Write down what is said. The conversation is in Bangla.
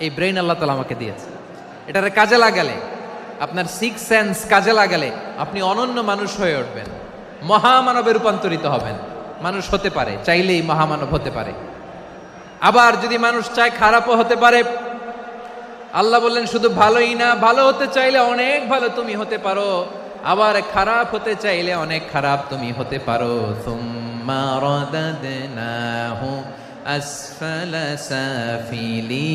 এই ব্রেইন আল্লাহ তালা আমাকে দিয়েছে। এটারে কাজে লাগালে, আপনার সিক্স সেন্স কাজে লাগালে আপনি অনন্য মানুষ হয়ে উঠবেন। মহামানবে রূপান্তরিত হবেন। মানুষ হতে পারে, চাইলেই মহামানব হতে পারে। আবার যদি মানুষ চায় খারাপও হতে পারে, আল্লাহ বললেন, শুধু ভালোই না, ভালো হতে চাইলে অনেক ভালো তুমি হতে পারো। আবার খারাপ হতে চাইলে অনেক খারাপ তুমি হতে পারো। সুম্মা أسفل سافلين.